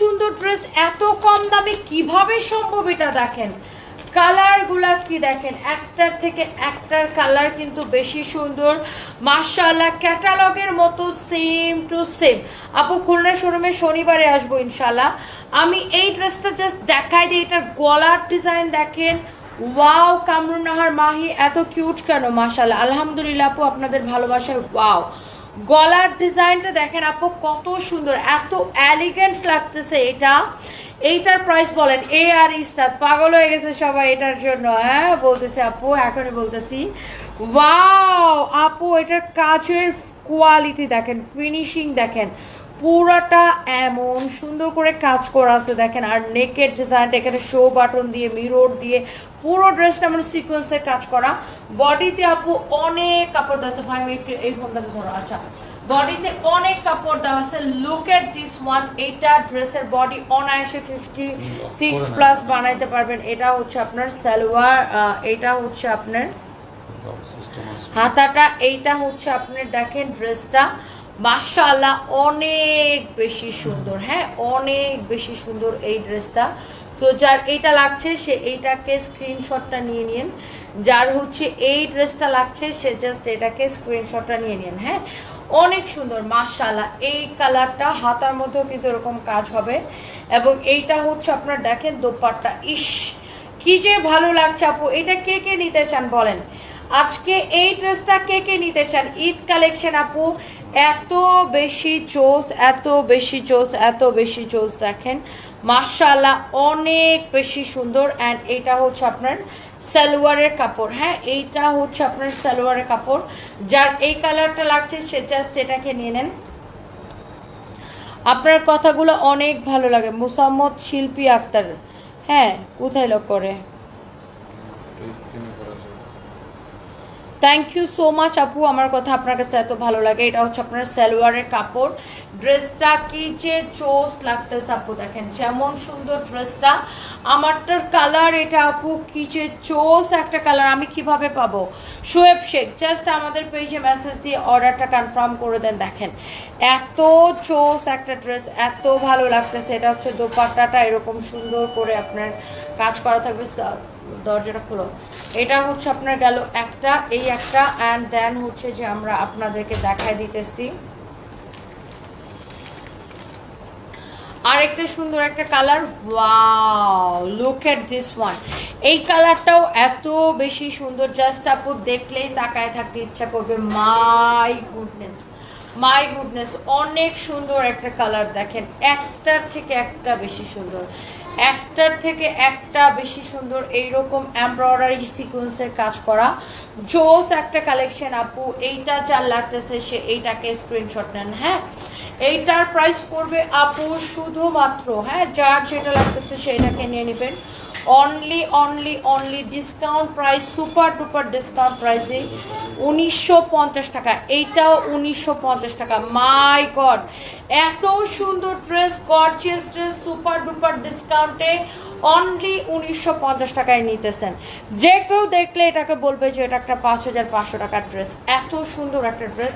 সুন্দর ড্রেস এত কম দামে কীভাবে সম্ভব এটা দেখেন? কালারগুলা কি দেখেন? একটার থেকে একটার কালার কিন্তু বেশি সুন্দর। মার্শাল্লাহ ক্যাটালগের মতো সেম টু সেম আপু, খুলনা শোরুমে শনিবারে আসব ইনশাল্লাহ আমি এই ড্রেসটা জাস্ট দেখাই দিই, এটার গলার ডিজাইন দেখেন। ওয়াও, কামরুন নাহার মাহি, এত কিউট কেন? মাশাল্লাহ আলহামদুলিল্লাহ আপু, আপনাদের ভালোবাসায়, ওয়াও। গলার ডিজাইনটা দেখেন আপু, কত সুন্দর, এত এলিগেন্ট লাগতেছে এটা। এইটার প্রাইস বলেন এ আর স্টার পাগল হয়ে গেছে সবাই এটার জন্য হ্যাঁ? বলতেছে আপু, এখনই বলতেছি। ওয়াও আপু, এটার কাজের কোয়ালিটি দেখেন ফিনিশিং দেখেন। পুরাটা এমন সুন্দর করে কাজ করা আছে দেখেন আর নেকের ডিজাইনটা এখানে শো বাটন দিয়ে মিরর দিয়ে পুরো ড্রেসটা মানে সিকোয়েন্সের কাজ করা। বডিতে আপু অনেক কাপড় দেওয়া আছে ভাই আমি একটু এই ফোনটাতে ধরো আচ্ছা। বডিতে অনেক কাপড় দেওয়া আছে লুক এট দিস ওয়ান এইটা ড্রেসের বডি অনায়াসে ফিফটি সিক্স প্লাস বানাইতে পারবেন। এটা হচ্ছে আপনার সালোয়ার এটা হচ্ছে আপনার হাতাটা এইটা হচ্ছে আপনার দেখেন ড্রেসটা মাশাআল্লাহ, অনেক বেশি সুন্দর হ্যাঁ অনেক বেশি সুন্দর এই ড্রেসটা। সো যার এইটা লাগছে, সে এইটাকে স্ক্রিনশটটা নিয়ে নিন। যার হচ্ছে এই ড্রেসটা লাগছে, সে জাস্ট এটাকে স্ক্রিনশটটা নিয়ে নিন হ্যাঁ। অনেক সুন্দর, মাশাআল্লাহ, এই কালারটা হাতার মধ্যেও কিন্তু এরকম কাজ হবে। এবং এইটা হচ্ছে আপনার দেখেন দোপাট্টা। ইস, কি যে ভালো লাগছে আপু, এটা কে কে নিতে চান বলেন? আজকে এই ড্রেসটা কে কে নিতে চান? ঈদ কালেকশন আপু এত বেশি চোস, এত বেশি চোস, এত বেশি চোস দেখেন। মার্শাল্লাহ অনেক বেশি সুন্দর। অ্যান্ড এটা হচ্ছে আপনার সালোয়ারের কাপড় হ্যাঁ? এইটা হচ্ছে আপনার সালোয়ারের কাপড়। যার এই কালারটা লাগছে, সে জাস্ট এটাকে নিয়ে নেন। আপনার কথাগুলো অনেক ভালো লাগে। মুসাম্মদ শিল্পী আক্তার হ্যাঁ? কোথায় লোক করে? থ্যাংক ইউ সো মাচ আপু আমার কথা আপনার কাছে এত ভালো লাগে। এটা হচ্ছে আপনার সালোয়ারের কাপড়। ড্রেসটা কি যে চোস লাগতেছে আপু দেখেন। যেমন সুন্দর ড্রেসটা আমারটার কালার এটা আপু কি যে চোস একটা কালার আমি কীভাবে পাবো? শোয়েব শেখ জাস্ট আমাদের পেজে মেসেজ দিয়ে অর্ডারটা কনফার্ম করে দেন, দেখেন। এত চোস একটা ড্রেস এত ভালো লাগতেছে। এটা হচ্ছে দোপাট্টাটা এরকম সুন্দর করে আপনার কাজ করা থাকবে। দরজাটা খুলো। এটা হচ্ছে আপনার গেল একটা, এই একটা অ্যান্ড দেন হচ্ছে যে আমরা আপনাদেরকে দেখাই দিতেছি। সুন্দর একটা colour. Look at this one এই কালারটাও এত বেশি সুন্দর। জাস্ট আপু দেখলেই তাকায় থাকতে ইচ্ছা করবে। মাই গুডনেস মাই গুডনেস অনেক সুন্দর একটা কালার দেখেন। একটার থেকে একটা বেশি সুন্দর। একটার থেকে একটা বেশি সুন্দর এইরকম এমব্রয়ডারি সিকোয়েন্সের কাজ করা। জোস একটা কালেকশন আপু। এইটা যার লাগতেছে সে এইটাকে স্ক্রিনশট নেন হ্যাঁ? এইটার প্রাইস পড়বে, আপু, শুধুমাত্র হ্যাঁ? যার যেটা লাগতেছে সেটাকে নিয়ে নেবেন। Only only only discount price super duper discount প্রাইসে উনিশশো পঞ্চাশ টাকা। এইটাও উনিশশো পঞ্চাশ টাকা। মাই গড এত সুন্দর dress gorgeous dress super duper ডিসকাউন্টে অনলি উনিশশো পঞ্চাশ টাকায় নিতেছেন। যে কেউ দেখলে এটাকে বলবে যে এটা একটা পাঁচ হাজার পাঁচশো টাকার ড্রেস এত সুন্দর একটা ড্রেস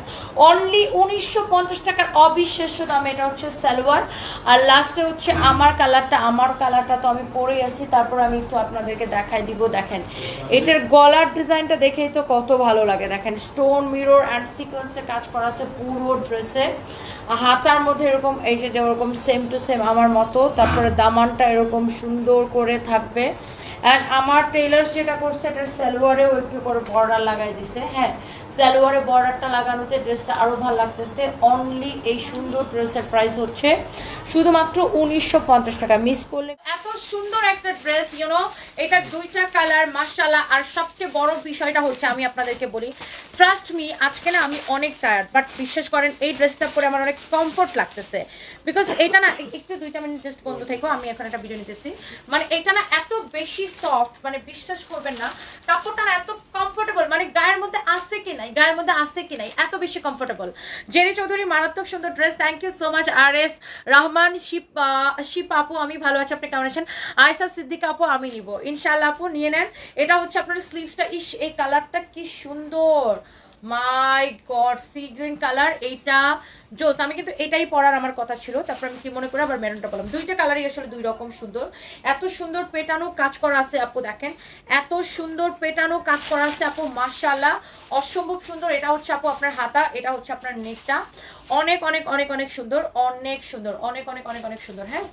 অনলি উনিশশো পঞ্চাশ টাকার অবিশ্বাস্য দাম এটা হচ্ছে সালোয়ার। আর লাস্টে হচ্ছে আমার কালারটা। আমার কালারটা তো আমি পরেই আছি। তারপর আমি একটু আপনাদেরকে দেখাই দিব। দেখেন, এটার গলার ডিজাইনটা দেখেই তো কত ভালো লাগে। দেখেন স্টোন মিরর অ্যান্ড সিকোয়েন্সে কাজ করা আছে পুরো ড্রেসে হাতার মধ্যে এরকম, এই যে যেরকম সেম টু সেম আমার মতো। তারপরে দামানটা এরকম সুন্দর। করে থাকবে। অ্যান্ড আমার টেলার্স যেটা করছে, এটার সালোয়ারেও একটু করে বর্ডার লাগাই দিছে। হ্যাঁ সালোয়ারে বর্ডারটা লাগানোতে ড্রেসটা আরও ভালো লাগতেছে। অনলি এই সুন্দর ড্রেসের প্রাইস হচ্ছে শুধুমাত্র উনিশশো পঞ্চাশ টাকা। মিস করলে এত সুন্দর একটা ড্রেস ইউনো এটার দুইটা কালার মাসালা আর সবচেয়ে বড় বিষয়টা হচ্ছে, আমি আপনাদেরকে বলি ট্রাস্ট মি আজকে না আমি অনেক টায়ার্ড বাট বিশ্বাস করেন, এই ড্রেসটা পরে আমার অনেক কমফোর্ট লাগতেছে। বিকজ এটা না একটু দুইটা মিনিট জাস্ট বন্ধ থেকো, আমি এখন একটা ভিডিও নিতেছি। মানে এটা না এত বেশি সফট মানে বিশ্বাস করবেন না, কাপড়টা না এত কমফোর্টেবল মানে গায়ের মধ্যে আছে কি নাই, গায়ের মধ্যে আছে কি নাই, এত বেশি কমফোর্টেবল জেরি চৌধুরী, মারাত্মক সুন্দর dress thank you so much R S Rahman, শিপ শিপ আপু, আমি ভালো আছি, আপনি কেমন আছেন? আয়সা সিদ্দিক আপু, আমি নিব। ইনশাল্লাহ আপু, নিয়ে নেন। এটা হচ্ছে আপনার স্লিভসটা ইস, এই কালারটা কি সুন্দর। My god sea green colour এইটা জোস, আমি কিন্তু এটাই পরার আমার কথা ছিল, তারপর আমি কি মনে করে, আবার মেরুনটা বললাম। দুইটা কালারই আসলে দুই রকম সুন্দর। এত সুন্দর পেটানো কাজ করা আছে, আপু, দেখেন। এত সুন্দর পেটানো কাজ করা আছে, আপু মাশাল্লাহ অসম্ভব সুন্দর, এটা হচ্ছে, আপু, আপনার হাতা, এটা হচ্ছে আপনার নেকটা। অনেক অনেক অনেক অনেক সুন্দর অনেক সুন্দর, অনেক অনেক অনেক অনেক সুন্দর হ্যাঁ?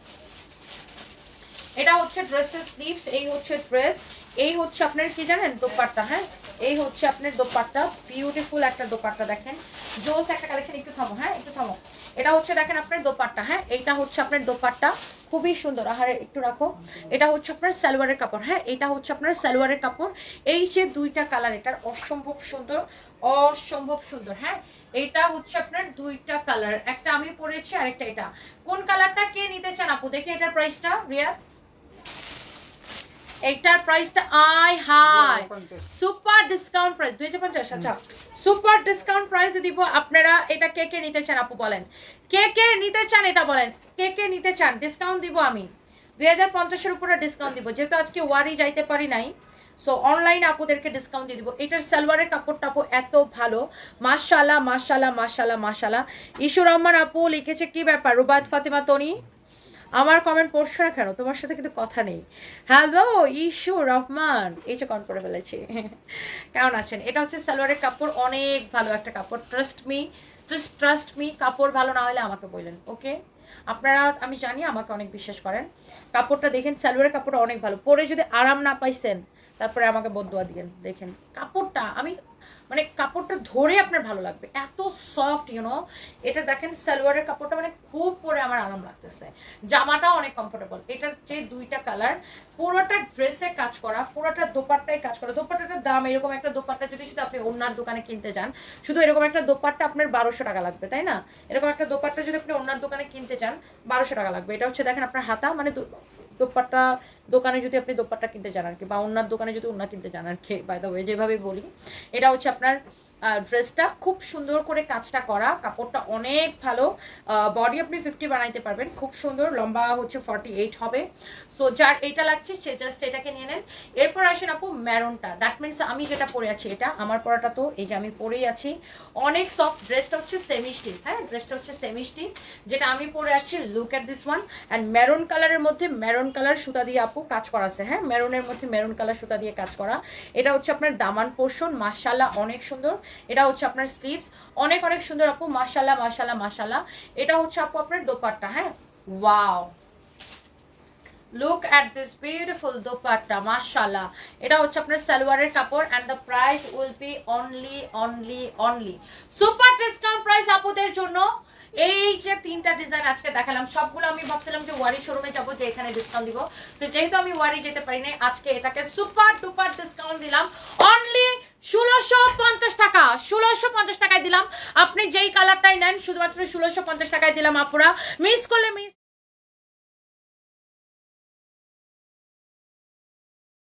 এটা হচ্ছে ড্রেসের স্লিভস এই হচ্ছে ড্রেস এই হচ্ছে আপনার কি জানেন, দোপাট্টা হ্যাঁ? এই হচ্ছে আপনার দোপাট্টা। বিউটিফুল একটা দোপাট্টা দেখেন। জোস একটা কালেকশন একটু থামো হ্যাঁ একটু থামো। এটা হচ্ছে দেখেন আপনার দোপাট্টা হ্যাঁ এইটা হচ্ছে আপনার দোপাট্টা। খুবই সুন্দর, আহারে, একটু রাখো। এটা হচ্ছে আপনার সালোয়ারের কাপড় হ্যাঁ এটা হচ্ছে আপনার সালোয়ারের কাপড়। এই যে দুইটা কালার এটার অসম্ভব সুন্দর অসম্ভব সুন্দর হ্যাঁ এটা হচ্ছে আপনার দুইটা কালার একটা আমি পরেছি আর একটা এটা। কোন কালারটা কে নিতে চান আপু? দেখি এটার প্রাইসটা রিয়া। এইটার প্রাইসটা আই হাই সুপার ডিসকাউন্ট প্রাইস দুই হাজার পঞ্চাশ আচ্ছা। সুপার ডিসকাউন্ট প্রাইসে দিব আপনারা এটা কে কে নিতে চান আপু বলেন। কে কে নিতে চান এটা বলেন। কে কে নিতে চান ডিসকাউন্ট দিব আমি। দুই হাজার পঞ্চাশের উপরে ডিসকাউন্ট দিব। যেহেতু আজকে ওয়ারি যাইতে পারি নাই সো অনলাইন আপুদেরকে ডিসকাউন্ট দিয়ে দিব। এটার সালোয়ারের কাপড়টা আপু এত ভালো। মাশাল্লাহ মাশাল্লাহ মাশাল্লাহ মাশাল্লাহ ইশু রহমান আপু লিখেছে কি ব্যাপার? রুবায়ত ফাতেমা তনি? আমার কমেন্ট পড়ছো না কেন? তোমার সাথে কিন্তু কথা নেই। হ্যালো ইশু রহমান এই যে কন করে ফেলেছি। কেমন আছেন? এটা হচ্ছে সালোয়ারের কাপড়, অনেক ভালো একটা কাপড়। Trust me just trust me কাপড় ভালো না হলে আমাকে বললেন ওকে আপনারা, আমি জানি আমাকে অনেক বিশ্বাস করেন। কাপড়টা দেখেন, সালোয়ারের কাপড়টা অনেক ভালো। পরে যদি আরাম না পাইছেন, তারপরে আমাকে বদুয়া দিয়েন। দেখেন, কাপড়টা, আমি মানে কাপড়টা ধরে আপনার ভালো লাগবে। এত সফট ইউনো এটা দেখেন সালোয়ারের কাপড়টা মানে খুব পরে আমার আরাম লাগতেছে। জামাটাও অনেক কমফোর্টেবল এটার যে দুইটা কালার পুরোটা ড্রেসে কাজ করা, পুরোটা দোপাট্টায় কাজ করা। দোপাট্টাটার দাম এরকম একটা দোপাট্টা, যদি শুধু আপনি অন্যার দোকানে কিনতে যান, শুধু এরকম একটা দোপাট্টা আপনার বারোশো টাকা লাগবে, তাই না? এরকম একটা দোপাট্টা যদি আপনি অন্যার দোকানে কিনতে যান, বারোশো টাকা লাগবে। এটা হচ্ছে দেখেন আপনার হাতা মানে দোপাট্টা দোকানে যদি আপনি দোপাট্টা কিনতে যান আর কি, বা ওনার দোকানে যদি অন্য কিনতে যান আর কি বাই ওয়ে যেভাবে বলি, এটা হচ্ছে আপনার ড্রেসটা খুব সুন্দর করে কাজটা করা। কাপড়টা অনেক ভালো। বডি আপনি ফিফটি বানাইতে পারবেন। খুব সুন্দর, লম্বা হচ্ছে ফর্টি এইট হবে। সো যার এটা লাগছে, সে জাস্ট এটাকে নিয়ে নেন। এরপর আসেন আপু ম্যারনটা দ্যাট মিনস আমি যেটা পরে আছি, এটা আমার পরাটা তো, এই যে আমি পরেই আছি। অনেক সফট ড্রেসটা হচ্ছে সেমি স্টিচ হ্যাঁ? ড্রেসটা হচ্ছে সেমি স্টিচ যেটা আমি পরে আছি look at this one and maroon কালারের মধ্যে মেরুন কালার সুতা দিয়ে আপু কাজ করা আছে হ্যাঁ? মেরুনের মধ্যে মেরুন কালার সুতা দিয়ে কাজ করা। এটা হচ্ছে আপনার দামান পোর্শন মাশাল্লাহ অনেক সুন্দর। এটা হচ্ছে আপনার স্লিভস অনেক অনেক সুন্দর আপু মাশাল্লাহ মাশাল্লাহ মাশাল্লাহ এটা হচ্ছে আপু আপনার দোপাট্টা হ্যাঁ? Wow look at this beautiful এটা হচ্ছে আপনার সালোয়ারের কাপড় and the price will be only only only super discount price আপুদের জন্য। এই যে তিনটা ডিজাইন আজকে দেখালাম, সবগুলো আমি ভাবছিলাম যে ওয়ারি শোরুমে যাব, যে এখানে ডিসকাউন্ট দিব। তো যেহেতু আমি ওয়ারি যেতে পারি নাই, আজকে এটাকে সুপার ডুপার ডিসকাউন্ট দিলাম। অনলি ষোলোশো পঞ্চাশ টাকা, ষোলোশো পঞ্চাশ টাকায় দিলাম। আপনি যেই কালারটাই নেন, শুধুমাত্র ষোলোশো পঞ্চাশ টাকায় দিলাম আপুরা। মিস করলে